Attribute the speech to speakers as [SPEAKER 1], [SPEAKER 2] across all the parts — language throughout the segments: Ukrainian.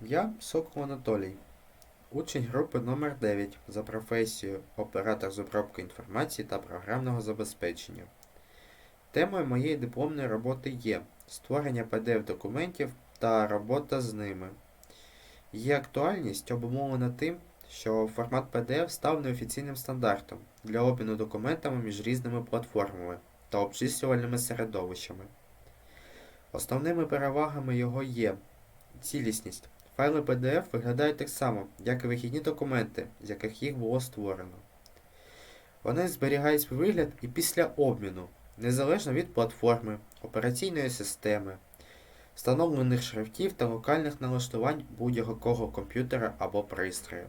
[SPEAKER 1] Я Сокол Анатолій, учень групи номер 9 за професією оператор з обробки інформації та програмного забезпечення. Темою моєї дипломної роботи є створення PDF-документів та робота з ними. Її актуальність обумовлена тим, що формат PDF став неофіційним стандартом для обміну документами між різними платформами та обчислювальними середовищами. Основними перевагами його є цілісність. Файли PDF виглядають так само, як і вихідні документи, з яких їх було створено. Вони зберігають свій вигляд і після обміну, незалежно від платформи, операційної системи, встановлених шрифтів та локальних налаштувань будь-якого комп'ютера або пристрою.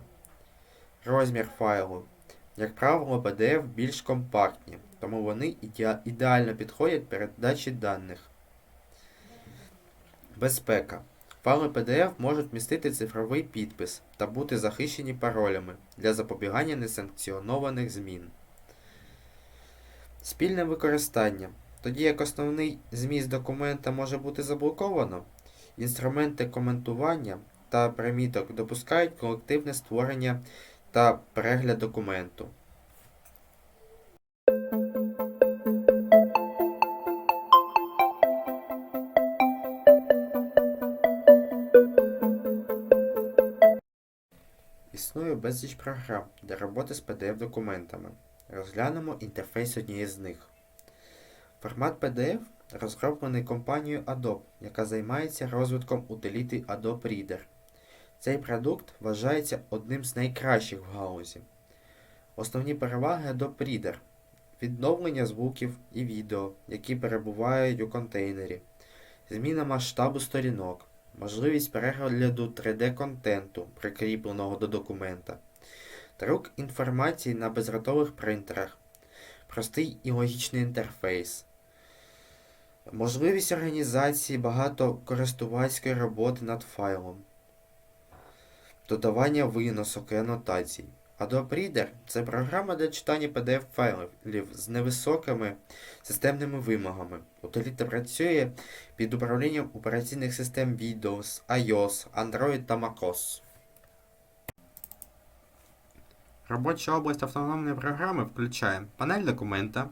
[SPEAKER 1] Розмір файлу. Як правило, PDF більш компактні, тому вони ідеально підходять передачі даних. Безпека. Файли PDF можуть містити цифровий підпис та бути захищені паролями для запобігання несанкціонованих змін. Спільне використання. Тоді як основний зміст документа може бути заблоковано, інструменти коментування та приміток допускають колективне створення та перегляд документу. Існує безліч програм для роботи з PDF-документами. Розглянемо інтерфейс однієї з них. Формат PDF розроблений компанією Adobe, яка займається розвитком утиліти Adobe Reader. Цей продукт вважається одним з найкращих в галузі. Основні переваги Adobe Reader відновлення звуків і відео, які перебувають у контейнері, зміна масштабу сторінок, можливість перегляду 3D-контенту, прикріпленого до документа, друк інформації на безротових принтерах, простий і логічний інтерфейс, можливість організації багатокористувацької роботи над файлом, додавання виносок і анотацій. Adobe Reader – це програма для читання PDF-файлів з невисокими системними вимогами. Утиліта працює під управлінням операційних систем Windows, iOS, Android та macOS. Робоча область автономної програми включає панель документа,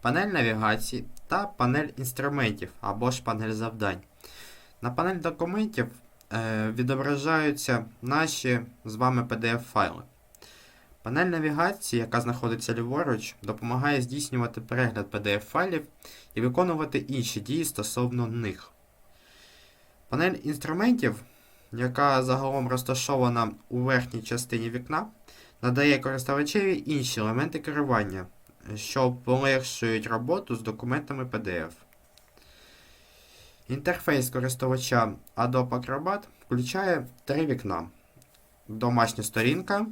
[SPEAKER 1] панель навігації та панель інструментів або ж панель завдань. На панель документів відображаються наші з вами PDF-файли. Панель навігації, яка знаходиться ліворуч, допомагає здійснювати перегляд PDF-файлів і виконувати інші дії стосовно них. Панель інструментів, яка загалом розташована у верхній частині вікна, надає користувачеві інші елементи керування, що полегшують роботу з документами PDF. Інтерфейс користувача Adobe Acrobat включає три вікна: домашня сторінка,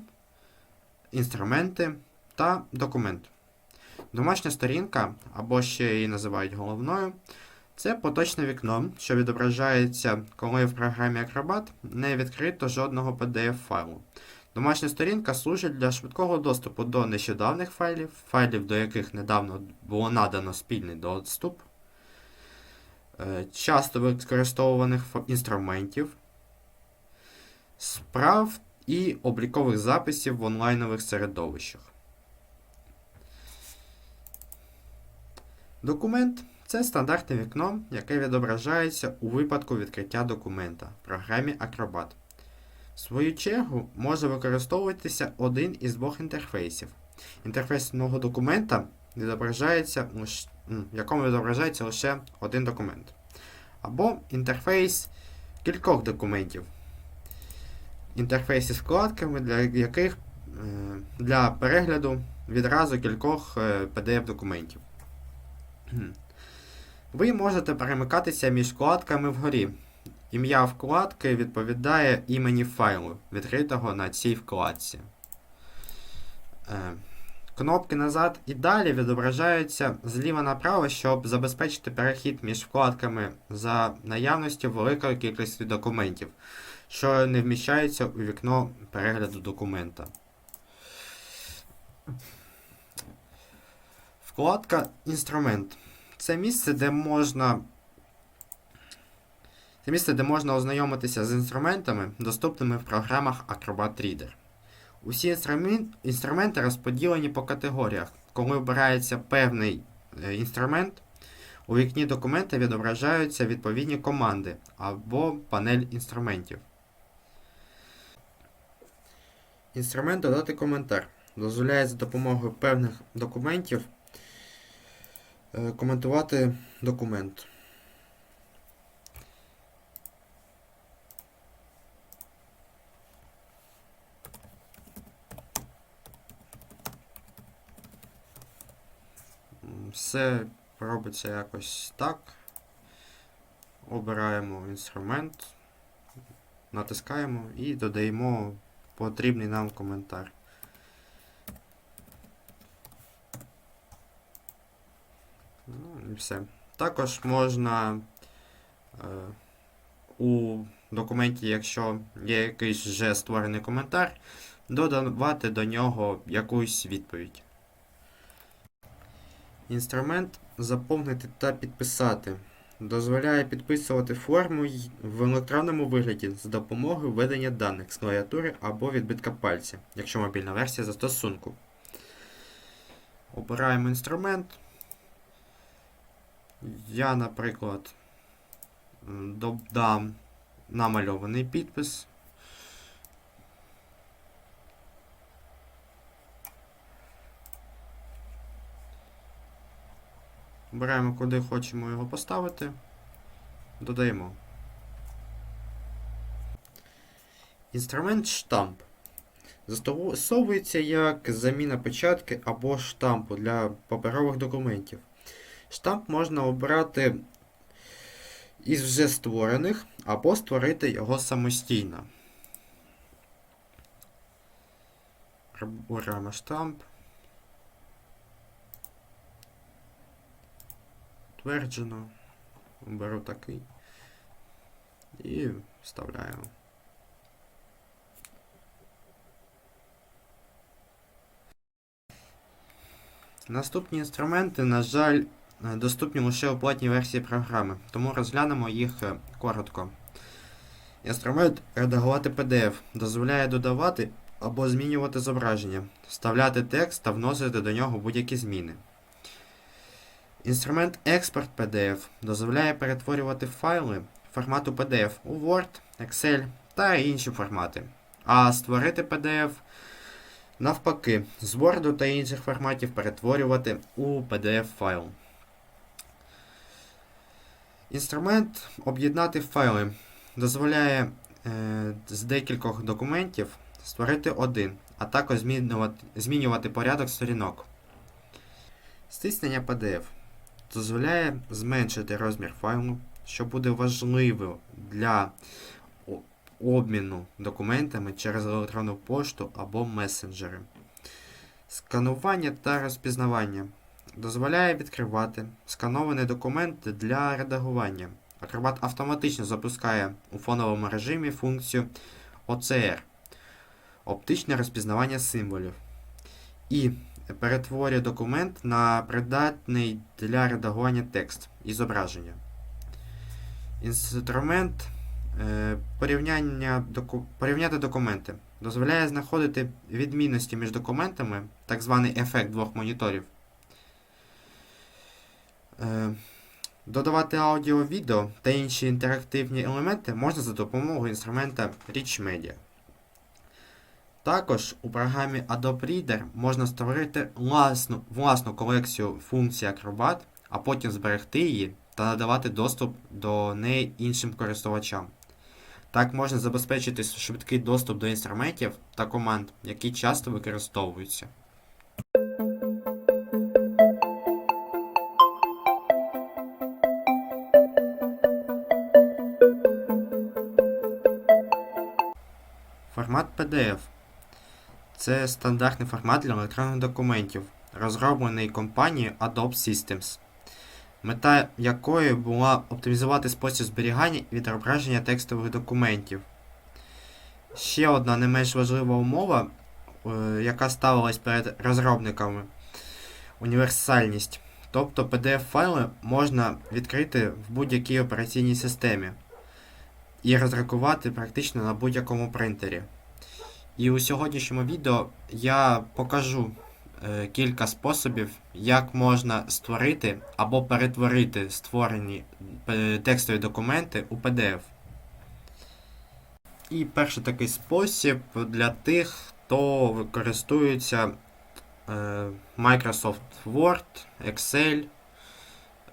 [SPEAKER 1] інструменти та документ. Домашня сторінка, або ще її називають головною, це поточне вікно, що відображається, коли в програмі Acrobat не відкрито жодного PDF-файлу. Домашня сторінка служить для швидкого доступу до нещодавних файлів, файлів, до яких недавно було надано спільний доступ, часто використовуваних інструментів, справ і облікових записів в онлайнових середовищах. Документ це стандартне вікно, яке відображається у випадку відкриття документа в програмі Acrobat. В свою чергу може використовуватися один із двох інтерфейсів. Інтерфейс одного документа відображається, в якому відображається лише один документ. Або інтерфейс кількох документів. Інтерфейс із вкладками, для яких е, для перегляду відразу кількох е, PDF-документів. Ви можете перемикатися між вкладками вгорі. Ім'я вкладки відповідає імені файлу, відкритого на цій вкладці. Кнопки назад і далі відображаються зліва направо, щоб забезпечити перехід між вкладками за наявності великої кількості документів, що не вміщаються у вікно перегляду документа. Вкладка Інструмент. Це місце, де можна. Це місце, де можна ознайомитися з інструментами, доступними в програмах Acrobat Reader. Усі інструменти розподілені по категоріях. Коли обирається певний е, інструмент, у вікні документа відображаються відповідні команди або панель інструментів. Інструмент додати коментар дозволяє за допомогою певних документів е, коментувати документ. Все робиться якось так. Обираємо інструмент, натискаємо і додаємо потрібний нам коментар. Ну і все. Також можна е, у документі, якщо є якийсь вже створений коментар, додавати до нього якусь відповідь. Інструмент заповнити та підписати дозволяє підписувати форму в електронному вигляді за допомогою введення даних з клавіатури або відбитка пальця, якщо мобільна версія застосунку. Обираємо інструмент. Я, наприклад, додам намальований підпис. Обираємо, куди хочемо його поставити. Додаємо. Інструмент штамп. Застосовується як заміна печатки або штампу для паперових документів. Штамп можна обрати із вже створених або створити його самостійно. Обираємо штамп. Тверджено. Беру такий. І вставляємо. Наступні інструменти, на жаль, доступні лише у платній версії програми, тому розглянемо їх е, коротко. Інструмент редагувати PDF дозволяє додавати або змінювати зображення, вставляти текст та вносити до нього будь-які зміни. Інструмент експорт PDF дозволяє перетворювати файли формату PDF у Word, Excel та інші формати. А створити PDF навпаки з Word та інших форматів перетворювати у PDF файл. Інструмент об'єднати файли дозволяє е, з декількох документів створити один, а також змінювати, змінювати порядок сторінок. Стиснення PDF дозволяє зменшити розмір файлу, що буде важливо для обміну документами через електронну пошту або месенджери. Сканування та розпізнавання дозволяє відкривати сканований документ для редагування. Acrobat автоматично запускає у фоновому режимі функцію OCR оптичне розпізнавання символів. І перетворює документ на придатний для редагування текст і зображення. Інструмент е, порівняння порівняти документи дозволяє знаходити відмінності між документами, так званий ефект двох моніторів. Е, додавати аудіо, відео та інші інтерактивні елементи можна за допомогою інструмента Rich Media. Також у програмі Adobe Reader можна створити власну, власну колекцію функцій Acrobat, а потім зберегти її та надавати доступ до неї іншим користувачам. Так можна забезпечити швидкий доступ до інструментів та команд, які часто використовуються. Формат PDF це стандартний формат для електронних документів, розроблений компанією Adobe Systems, мета якої була оптимізувати спосіб зберігання і відображення текстових документів. Ще одна не менш важлива умова е, яка ставилась перед розробниками. Універсальність. Тобто PDF-файли можна відкрити в будь-якій операційній системі і роздрукувати практично на будь-якому принтері. І у сьогоднішньому відео я покажу е, кілька способів, як можна створити або перетворити створені е, текстові документи у PDF. І перший такий спосіб для тих, хто використовується е, Microsoft Word, Excel,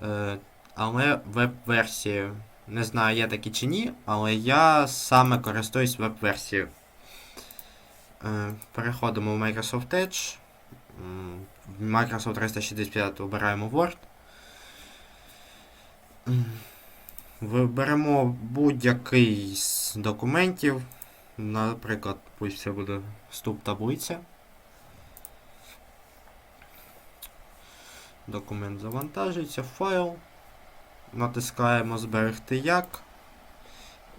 [SPEAKER 1] е, але веб-версією. Не знаю, є такі чи ні, але я саме користуюсь веб-версією. Е, Переходимо в Microsoft Edge. В Microsoft 365 обираємо Word. Виберемо будь-який з документів. Наприклад, пусть це буде вступ таблиця. Документ завантажується, файл. Натискаємо Зберегти як.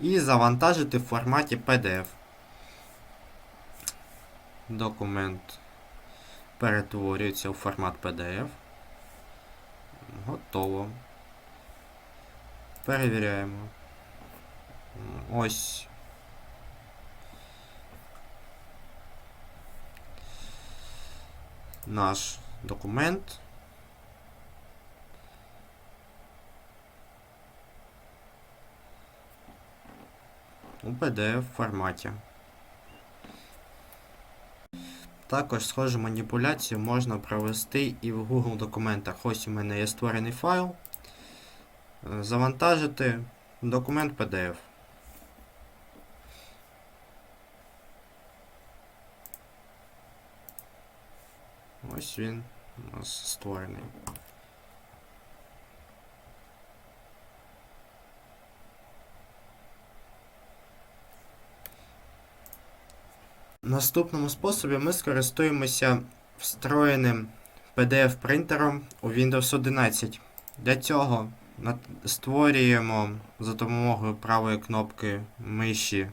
[SPEAKER 1] І завантажити в форматі PDF. Документ перетворюється у формат PDF. Готово. Перевіряємо. Ось. Наш документ. У PDF форматі. Також схожу маніпуляцію можна провести і в Google документах. Ось у мене є створений файл. Завантажити документ PDF. Ось він у нас створений. Наступному способі ми скористуємося встроєним PDF-принтером у Windows 11. Для цього створюємо за допомогою правої кнопки миші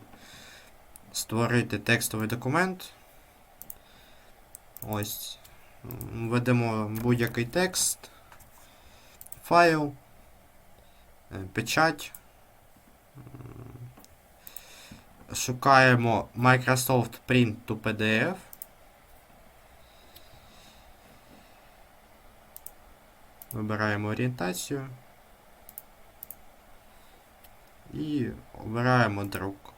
[SPEAKER 1] створити текстовий документ. Ось. Введемо будь-який текст, файл, е, печать. Шукаємо Microsoft Print to PDF. Вибираємо орієнтацію. І обираємо друк.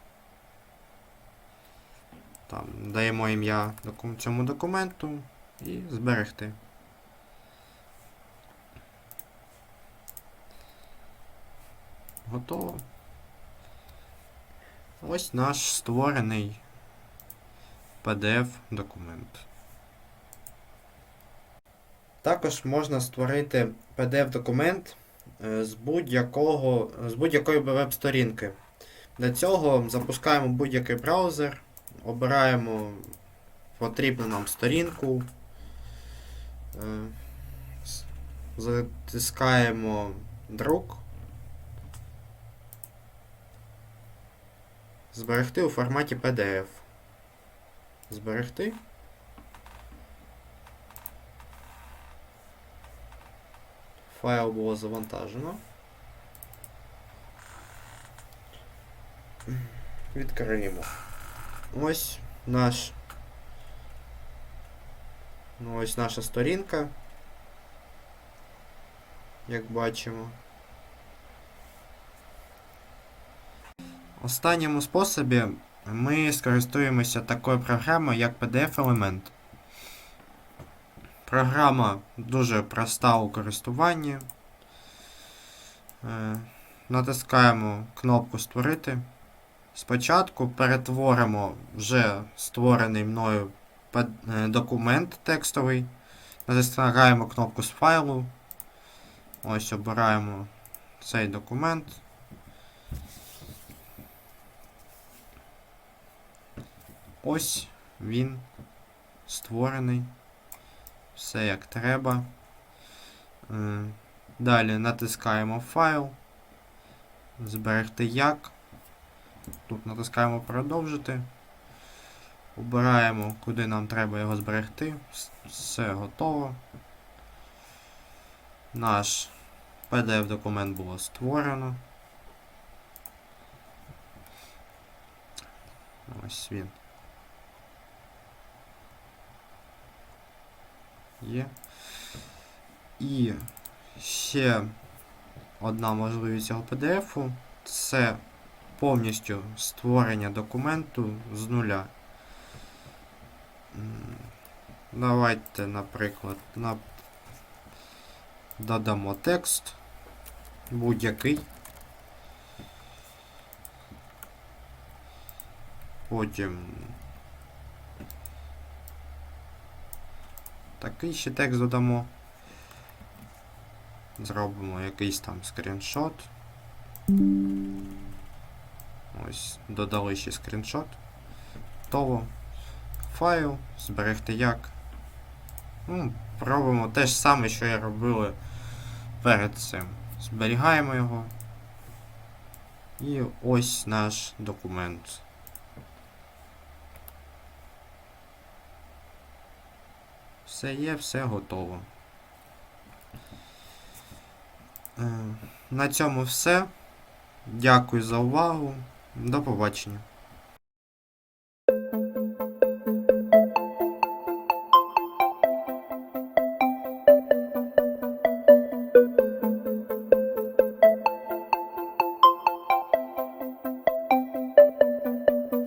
[SPEAKER 1] Там, даємо ім'я цьому документу і зберегти. Готово. Ось наш створений PDF-документ. Також можна створити PDF-документ е, з будь-якого з будь-якої веб-сторінки. Для цього запускаємо будь-який браузер, обираємо потрібну нам сторінку, е, затискаємо друк. Зберегти у форматі PDF. Зберегти. Файл було завантажено. Відкриємо. Ось наш. Ну, ось наша сторінка. Як бачимо. Останньому способі ми скористуємося такою програмою, як PDF-елемент. Програма дуже проста у користуванні. Е, Натискаємо кнопку Створити. Спочатку перетворимо вже створений мною е, документ текстовий. Натискаємо кнопку з файлу. Ось обираємо цей документ. Ось він створений. Все як треба. Е, Далі натискаємо файл. Зберегти як. Тут натискаємо продовжити. Обираємо, куди нам треба його зберегти. Все готово. Наш PDF-документ було створено. Ось він. Є. І ще одна можливість цього PDF це повністю створення документу з нуля. Давайте, наприклад, на... додамо текст будь-який. Потім такий ще текст додамо. Зробимо якийсь там скріншот. Ось, додали ще скріншот. Готово. Файл, зберегти як. Ну, пробуємо те ж саме, що і робили перед цим. Зберігаємо його. І ось наш документ. Все є, все готово. Е, На цьому все. Дякую за увагу. До побачення.